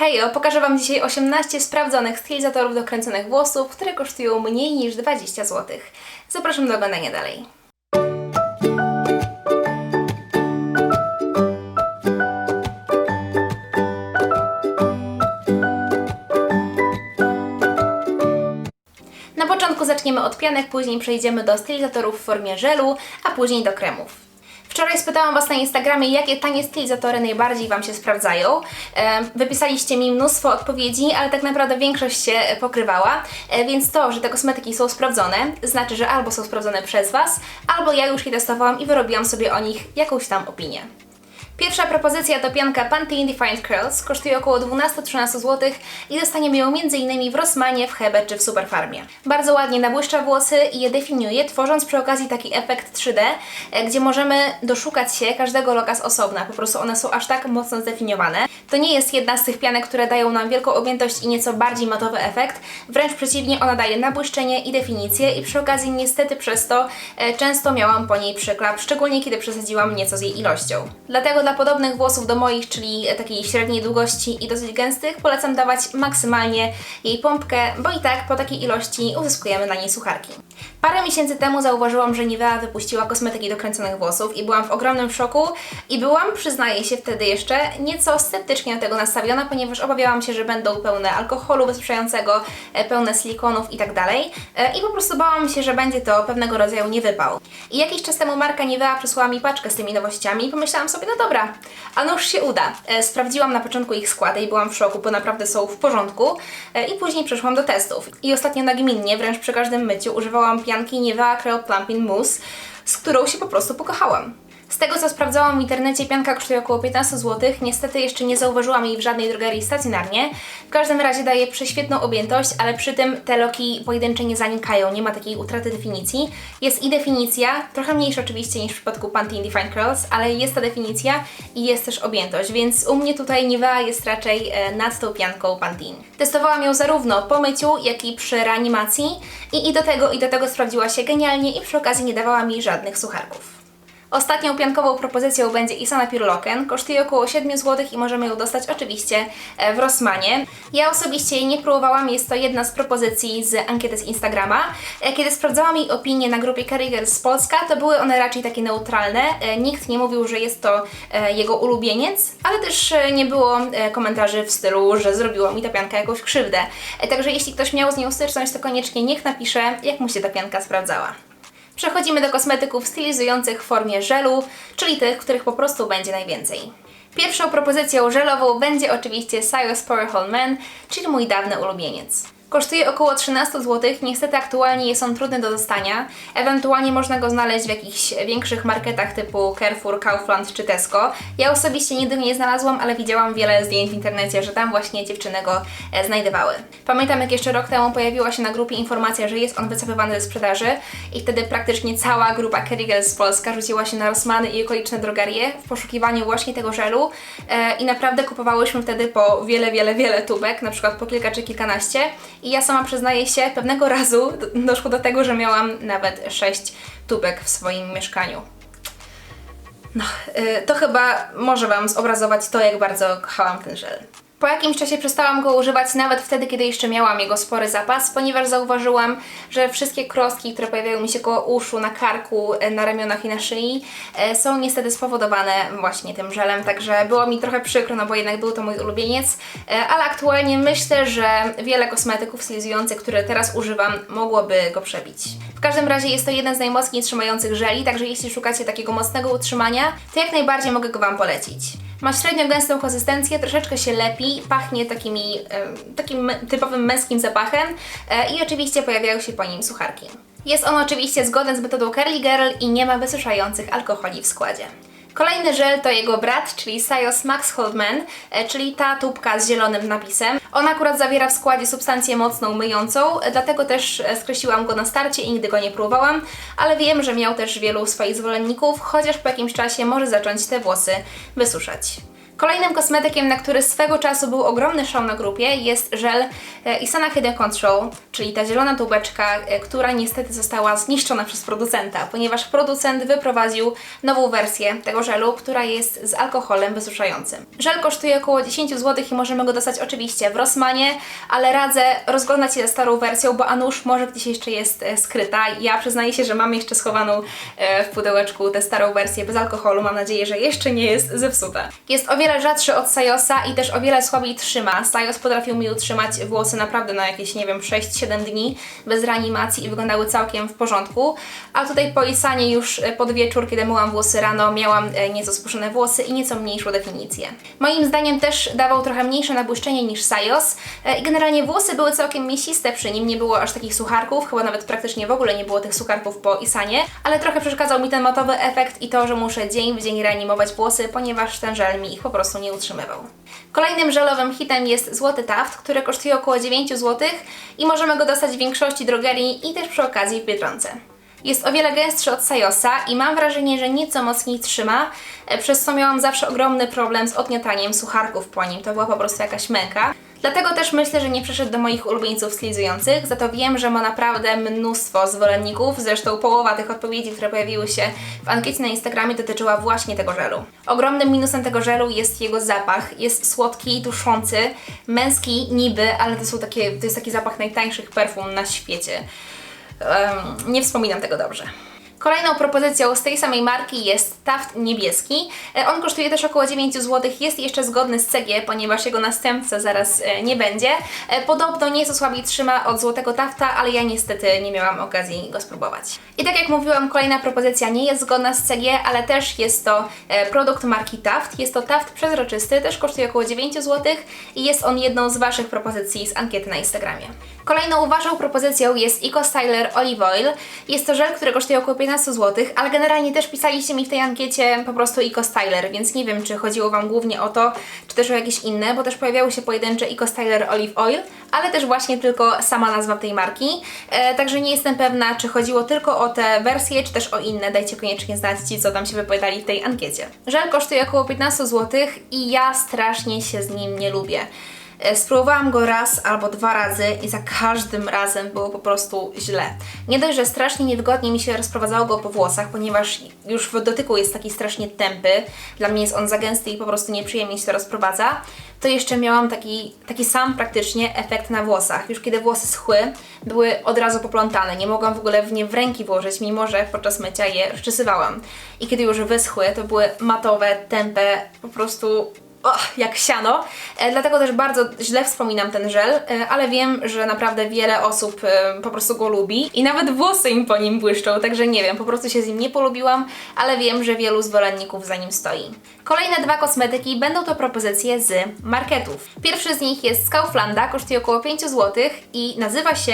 Hejo, pokażę Wam dzisiaj 18 sprawdzonych stylizatorów do kręconych włosów, które kosztują mniej niż 20 zł. Zapraszam do oglądania dalej. Na początku zaczniemy od pianek, później przejdziemy do stylizatorów w formie żelu, a później do kremów. Wczoraj spytałam Was na Instagramie, jakie tanie stylizatory najbardziej Wam się sprawdzają. Wypisaliście mi mnóstwo odpowiedzi, ale tak naprawdę większość się pokrywała, E, więc to, że te kosmetyki są sprawdzone, znaczy, że albo są sprawdzone przez Was, albo ja już je testowałam i wyrobiłam sobie o nich jakąś tam opinię. Pierwsza propozycja to pianka Pantene Defined Curls, kosztuje około 12-13 zł i dostaniemy ją m.in. w Rossmanie, w Hebe czy w Superfarmie. Bardzo ładnie nabłyszcza włosy i je definiuje, tworząc przy okazji taki efekt 3D, e, gdzie możemy doszukać się każdego loka z osobna, po prostu one są aż tak mocno zdefiniowane. To nie jest jedna z tych pianek, które dają nam wielką objętość i nieco bardziej matowy efekt, wręcz przeciwnie, ona daje nabłyszczenie i definicję i przy okazji niestety przez to e, często miałam po niej przyklap, szczególnie kiedy przesadziłam nieco z jej ilością. Dlatego dla podobnych włosów do moich, czyli takiej średniej długości i dosyć gęstych, polecam dawać maksymalnie jej pompkę, bo i tak po takiej ilości uzyskujemy na niej sucharki. Parę miesięcy temu zauważyłam, że Nivea wypuściła kosmetyki do kręconych włosów i byłam w ogromnym szoku i byłam, przyznaję się wtedy jeszcze, nieco sceptycznie do tego nastawiona, ponieważ obawiałam się, że będą pełne alkoholu bezprzejającego, e, pełne silikonów i tak. E, I po prostu bałam się, że będzie to pewnego rodzaju niewypał. I jakiś czas temu marka Nivea przysłała mi paczkę z tymi nowościami i pomyślałam sobie, no dobra, a no już się uda. E, Sprawdziłam na początku ich skład i byłam w szoku, bo naprawdę są w porządku. E, I później przeszłam do testów. I ostatnio nagminnie, wręcz przy każdym myciu, używałam pianki Nivea Creo Plumping Mousse, z którą się po prostu pokochałam. Z tego co sprawdzałam w internecie, pianka kosztuje około 15 zł. Niestety jeszcze nie zauważyłam jej w żadnej drogerii stacjonarnie. W każdym razie daje prześwietną objętość, ale przy tym te loki pojedyncze nie zanikają, nie ma takiej utraty definicji. Jest i definicja, trochę mniejsza oczywiście niż w przypadku Pantene Defined Curls, ale jest ta definicja i jest też objętość, więc u mnie tutaj Nivea jest raczej e, nad tą pianką Pantene. Testowałam ją zarówno po myciu, jak i przy reanimacji i, i do tego i do tego sprawdziła się genialnie i przy okazji nie dawała mi żadnych sucharków. Ostatnią piankową propozycją będzie Isana Pirloken. Kosztuje około 7 zł i możemy ją dostać oczywiście e, w Rossmanie. Ja osobiście jej nie próbowałam, jest to jedna z propozycji z ankiety z Instagrama. E, Kiedy sprawdzałam jej opinie na grupie Carrigers z Polska, to były one raczej takie neutralne. E, Nikt nie mówił, że jest to jego ulubieniec, ale też nie było komentarzy w stylu, że zrobiła mi ta pianka jakąś krzywdę. Także jeśli ktoś miał z nią styczność, to koniecznie niech napisze, jak mu się ta pianka sprawdzała. Przechodzimy do kosmetyków stylizujących w formie żelu, czyli tych, których po prostu będzie najwięcej. Pierwszą propozycją żelową będzie oczywiście Sios Powerhole Man, czyli mój dawny ulubieniec. Kosztuje około 13 zł, niestety aktualnie jest on trudny do dostania. Ewentualnie można go znaleźć w jakichś większych marketach typu Carrefour, Kaufland czy Tesco. Ja osobiście nigdy go nie znalazłam, ale widziałam wiele zdjęć w internecie, że tam właśnie dziewczyny go e, znajdowały. Pamiętam jak jeszcze rok temu pojawiła się na grupie informacja, że jest on wycofywany ze sprzedaży i wtedy praktycznie cała grupa Kerrigels z Polska rzuciła się na Rossmany i okoliczne drogerie w poszukiwaniu właśnie tego żelu e, i naprawdę kupowałyśmy wtedy po wiele, wiele, wiele tubek, na przykład po kilka czy kilkanaście i ja sama przyznaję się, pewnego razu doszło do tego, że miałam nawet sześć tubek w swoim mieszkaniu. No, y, to chyba może Wam zobrazować to, jak bardzo kochałam ten żel. Po jakimś czasie przestałam go używać, nawet wtedy, kiedy jeszcze miałam jego spory zapas, ponieważ zauważyłam, że wszystkie krostki, które pojawiają mi się koło uszu, na karku, e, na ramionach i na szyi, e, są niestety spowodowane właśnie tym żelem, także było mi trochę przykro, no bo jednak był to mój ulubieniec, e, ale aktualnie myślę, że wiele kosmetyków stylizujących, które teraz używam, mogłoby go przebić. W każdym razie jest to jeden z najmocniej trzymających żeli, także jeśli szukacie takiego mocnego utrzymania, to jak najbardziej mogę go Wam polecić. Ma średnio gęstą konsystencję, troszeczkę się lepi, pachnie takimi, takim typowym męskim zapachem e, i oczywiście pojawiają się po nim sucharki. Jest on oczywiście zgodny z metodą Curly Girl i nie ma wysuszających alkoholi w składzie. Kolejny żel to jego brat, czyli Sios Max Holdman, e, czyli ta tubka z zielonym napisem. On akurat zawiera w składzie substancję mocną myjącą, e, dlatego też e, skreśliłam go na starcie i nigdy go nie próbowałam, ale wiem, że miał też wielu swoich zwolenników, chociaż po jakimś czasie może zacząć te włosy wysuszać. Kolejnym kosmetykiem, na który swego czasu był ogromny szał na grupie, jest żel e, Isana Hidden Control, czyli ta zielona tubeczka, e, która niestety została zniszczona przez producenta, ponieważ producent wyprowadził nową wersję tego żelu, która jest z alkoholem wysuszającym. Żel kosztuje około 10 zł i możemy go dostać oczywiście w Rossmanie, ale radzę rozglądać się za starą wersją, bo a nuż może gdzieś jeszcze jest e, skryta. Ja przyznaję się, że mam jeszcze schowaną w pudełeczku tę starą wersję bez alkoholu. Mam nadzieję, że jeszcze nie jest zepsuta. Jest o wiele rzadszy od Sajosa i też o wiele słabiej trzyma. Sajos potrafił mi utrzymać włosy naprawdę na jakieś, nie wiem, 6-7 dni bez reanimacji i wyglądały całkiem w porządku. A tutaj po Isanie już e, pod wieczór, kiedy myłam włosy rano, miałam e, nieco spuszczone włosy i nieco mniejszą definicję. Moim zdaniem też dawał trochę mniejsze nabłyszczenie niż Sajos e, i generalnie włosy były całkiem mięsiste przy nim, nie było aż takich sucharków, chyba nawet praktycznie w ogóle nie było tych sucharków po Isanie, ale trochę przeszkadzał mi ten matowy efekt i to, że muszę dzień w dzień reanimować włosy, ponieważ ten żel mi ich po prostu nie utrzymywał. Kolejnym żelowym hitem jest Złoty Taft, który kosztuje około 9 zł i możemy go dostać w większości drogerii i też przy okazji w Biedronce. Jest o wiele gęstszy od Sajosa i mam wrażenie, że nieco mocniej trzyma, e, przez co miałam zawsze ogromny problem z odgniataniem sucharków po nim. To była po prostu jakaś męka. Dlatego też myślę, że nie przeszedł do moich ulubieńców stylizujących, za to wiem, że ma naprawdę mnóstwo zwolenników, zresztą połowa tych odpowiedzi, które pojawiły się w ankiecie na Instagramie dotyczyła właśnie tego żelu. Ogromnym minusem tego żelu jest jego zapach, jest słodki, duszący, męski niby, ale to są takie, to jest taki zapach najtańszych perfum na świecie. Em, nie wspominam tego dobrze. Kolejną propozycją z tej samej marki jest Taft niebieski. E, On kosztuje też około 9 zł. Jest jeszcze zgodny z CG, ponieważ jego następca zaraz e, nie będzie. E, Podobno nieco słabiej trzyma od złotego Tafta, ale ja niestety nie miałam okazji go spróbować. I tak jak mówiłam, kolejna propozycja nie jest zgodna z CG, ale też jest to produkt marki Taft. Jest to Taft przezroczysty, też kosztuje około 9 zł i jest on jedną z Waszych propozycji z ankiety na Instagramie. Kolejną Waszą propozycją jest Eco Styler Olive Oil. Jest to żel, który kosztuje około 15 zł, ale generalnie też pisaliście mi w tej ankiecie po prostu Eco Styler, więc nie wiem, czy chodziło Wam głównie o to, czy też o jakieś inne, bo też pojawiały się pojedyncze Eco Styler Olive Oil, ale też właśnie tylko sama nazwa tej marki. E, także nie jestem pewna, czy chodziło tylko o te wersje, czy też o inne. Dajcie koniecznie znać ci, co tam się wypowiadali w tej ankiecie. Żel kosztuje około 15 zł i ja strasznie się z nim nie lubię. E, Spróbowałam go raz albo dwa razy i za każdym razem było po prostu źle. Nie dość, że strasznie niewygodnie mi się rozprowadzało go po włosach, ponieważ już w dotyku jest taki strasznie tępy, dla mnie jest on za gęsty i po prostu nieprzyjemnie się to rozprowadza, to jeszcze miałam taki, taki sam praktycznie efekt na włosach. Już kiedy włosy schły, były od razu poplątane, nie mogłam w ogóle w nie w ręki włożyć, mimo że podczas mycia je rozczesywałam. I kiedy już wyschły, to były matowe, tępe, po prostu Och, jak siano. E, dlatego też bardzo źle wspominam ten żel, e, ale wiem, że naprawdę wiele osób e, po prostu go lubi i nawet włosy im po nim błyszczą, także nie wiem, po prostu się z nim nie polubiłam, ale wiem, że wielu zwolenników za nim stoi. Kolejne dwa kosmetyki będą to propozycje z marketów. Pierwszy z nich jest z Kauflanda, kosztuje około 5 zł i nazywa się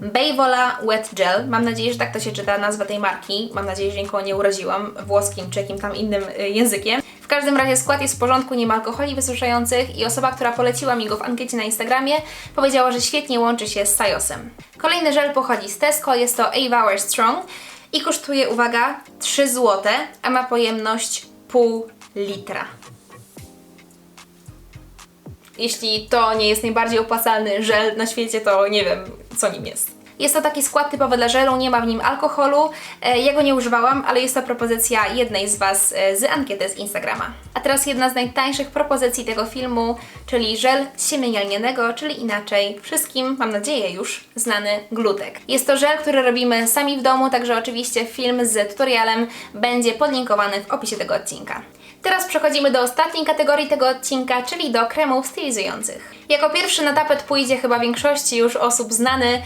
Bayvola Wet Gel. Mam nadzieję, że tak to się czyta nazwa tej marki. Mam nadzieję, że nikogo nie uraziłam włoskim czy jakim tam innym y, językiem. W każdym razie skład jest w porządku, nie ma alkoholi wysuszających i osoba, która poleciła mi go w ankiecie na Instagramie, powiedziała, że świetnie łączy się z Sajosem. Kolejny żel pochodzi z Tesco, jest to 8 Hour Strong i kosztuje, uwaga, 3 zł, a ma pojemność pół litra. Jeśli to nie jest najbardziej opłacalny żel na świecie, to nie wiem, co nim jest. Jest to taki skład typowy dla żelu, nie ma w nim alkoholu. E, Ja go nie używałam, ale jest to propozycja jednej z Was e, z ankiety z Instagrama. A teraz jedna z najtańszych propozycji tego filmu, czyli żel z siemienia lnianego, czyli inaczej wszystkim, mam nadzieję już, znany glutek. Jest to żel, który robimy sami w domu, także oczywiście film z tutorialem będzie podlinkowany w opisie tego odcinka. Teraz przechodzimy do ostatniej kategorii tego odcinka, czyli do kremów stylizujących. Jako pierwszy na tapet pójdzie chyba większości już osób znany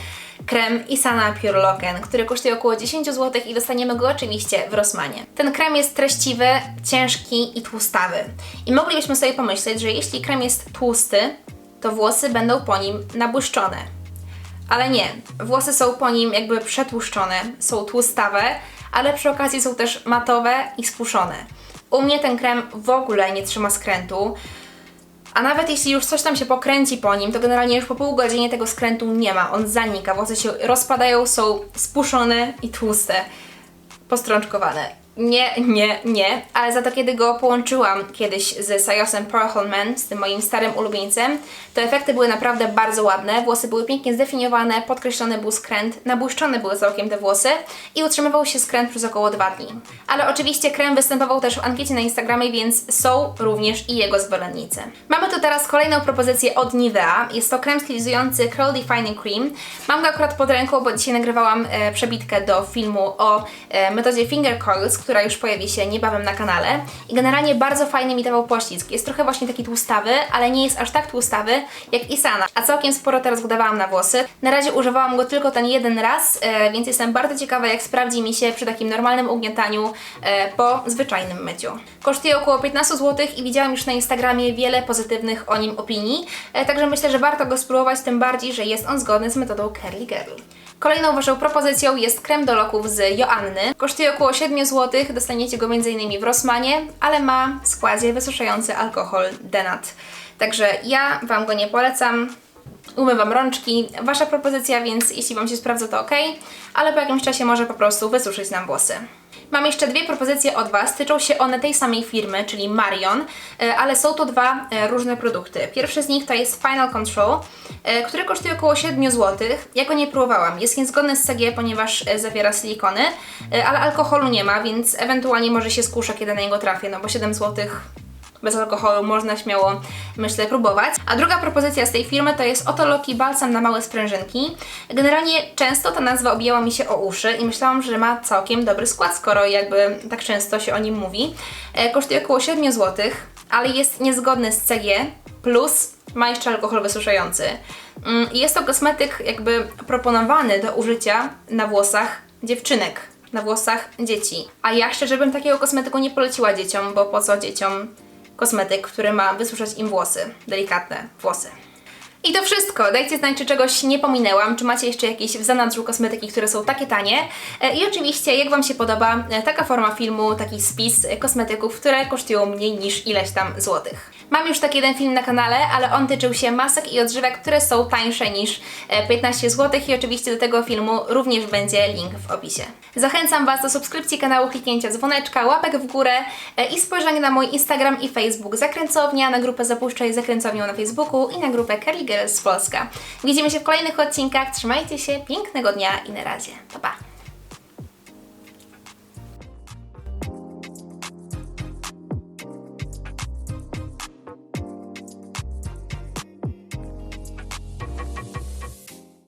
krem Isana Pure Locken, który kosztuje około 10 zł i dostaniemy go oczywiście w Rossmanie. Ten krem jest treściwy, ciężki i tłustawy. I moglibyśmy sobie pomyśleć, że jeśli krem jest tłusty, to włosy będą po nim nabłyszczone. Ale nie, włosy są po nim jakby przetłuszczone, są tłustawe, ale przy okazji są też matowe i spuszczone. U mnie ten krem w ogóle nie trzyma skrętu, a nawet jeśli już coś tam się pokręci po nim, to generalnie już po pół godzinie tego skrętu nie ma, on zanika, włosy się rozpadają, są spuszczone i tłuste, postrączkowane. Nie, nie, nie, ale za to kiedy go połączyłam kiedyś z Sayosem Pearl Man, z tym moim starym ulubieńcem, to efekty były naprawdę bardzo ładne, włosy były pięknie zdefiniowane, podkreślony był skręt, nabłyszczone były całkiem te włosy i utrzymywał się skręt przez około dwa dni. Ale oczywiście krem występował też w ankiecie na Instagramie, więc są również i jego zwolennicy. Mamy tu teraz kolejną propozycję od Nivea. Jest to krem stylizujący Curl Defining Cream. Mam go akurat pod ręką, bo dzisiaj nagrywałam e, przebitkę do filmu o e, metodzie Finger Coils, która już pojawi się niebawem na kanale. I generalnie bardzo fajny mi dawał poślizg. Jest trochę właśnie taki tłustawy, ale nie jest aż tak tłustawy jak Isana. A całkiem sporo teraz go na włosy. Na razie używałam go tylko ten jeden raz, e, więc jestem bardzo ciekawa jak sprawdzi mi się przy takim normalnym ugniataniu e, po zwyczajnym myciu. Kosztuje około 15 zł i widziałam już na Instagramie wiele pozytywnych o nim opinii, e, także myślę, że warto go spróbować, tym bardziej, że jest on zgodny z metodą Curly Girl. Kolejną Waszą propozycją jest krem do loków z Joanny. Kosztuje około 7 zł, dostaniecie go m.in. w Rossmanie, ale ma w składzie wysuszający alkohol denat. Także ja Wam go nie polecam. Umywam rączki, Wasza propozycja, więc jeśli Wam się sprawdza to ok, ale po jakimś czasie może po prostu wysuszyć nam włosy. Mam jeszcze dwie propozycje od Was. Tyczą się one tej samej firmy, czyli Marion, e, ale są to dwa e, różne produkty. Pierwszy z nich to jest Final Control, e, który kosztuje około 7 zł. Ja go nie próbowałam. Jest niezgodny z CG, ponieważ zawiera silikony, ale alkoholu nie ma, więc ewentualnie może się skuszę, kiedy na niego trafię, no bo 7 zł bez alkoholu można śmiało, myślę, próbować. A druga propozycja z tej firmy to jest Otoloki Balsam na małe sprężynki. Generalnie często ta nazwa objęła mi się o uszy i myślałam, że ma całkiem dobry skład, skoro jakby tak często się o nim mówi. E, kosztuje około 7 zł, ale jest niezgodny z CG, plus ma jeszcze alkohol wysuszający. Mm, Jest to kosmetyk jakby proponowany do użycia na włosach dziewczynek, na włosach dzieci. A ja szczerze bym takiego kosmetyku nie poleciła dzieciom, bo po co dzieciom kosmetyk, który ma wysuszać im włosy, delikatne włosy. I to wszystko. Dajcie znać, czy czegoś nie pominęłam, czy macie jeszcze jakieś w zanadrzu kosmetyki, które są takie tanie. E, I oczywiście, jak Wam się podoba e, taka forma filmu, taki spis kosmetyków, które kosztują mniej niż ileś tam złotych. Mam już taki jeden film na kanale, ale on tyczył się masek i odżywek, które są tańsze niż e, 15 zł i oczywiście do tego filmu również będzie link w opisie. Zachęcam Was do subskrypcji kanału, kliknięcia dzwoneczka, łapek w górę e, i spojrzenia na mój Instagram i Facebook Zakręcownia, na grupę Zapuszczaj Zakręcownią na Facebooku i na grupę Curly Girls Polska. Widzimy się w kolejnych odcinkach, trzymajcie się, pięknego dnia i na razie. Pa, pa!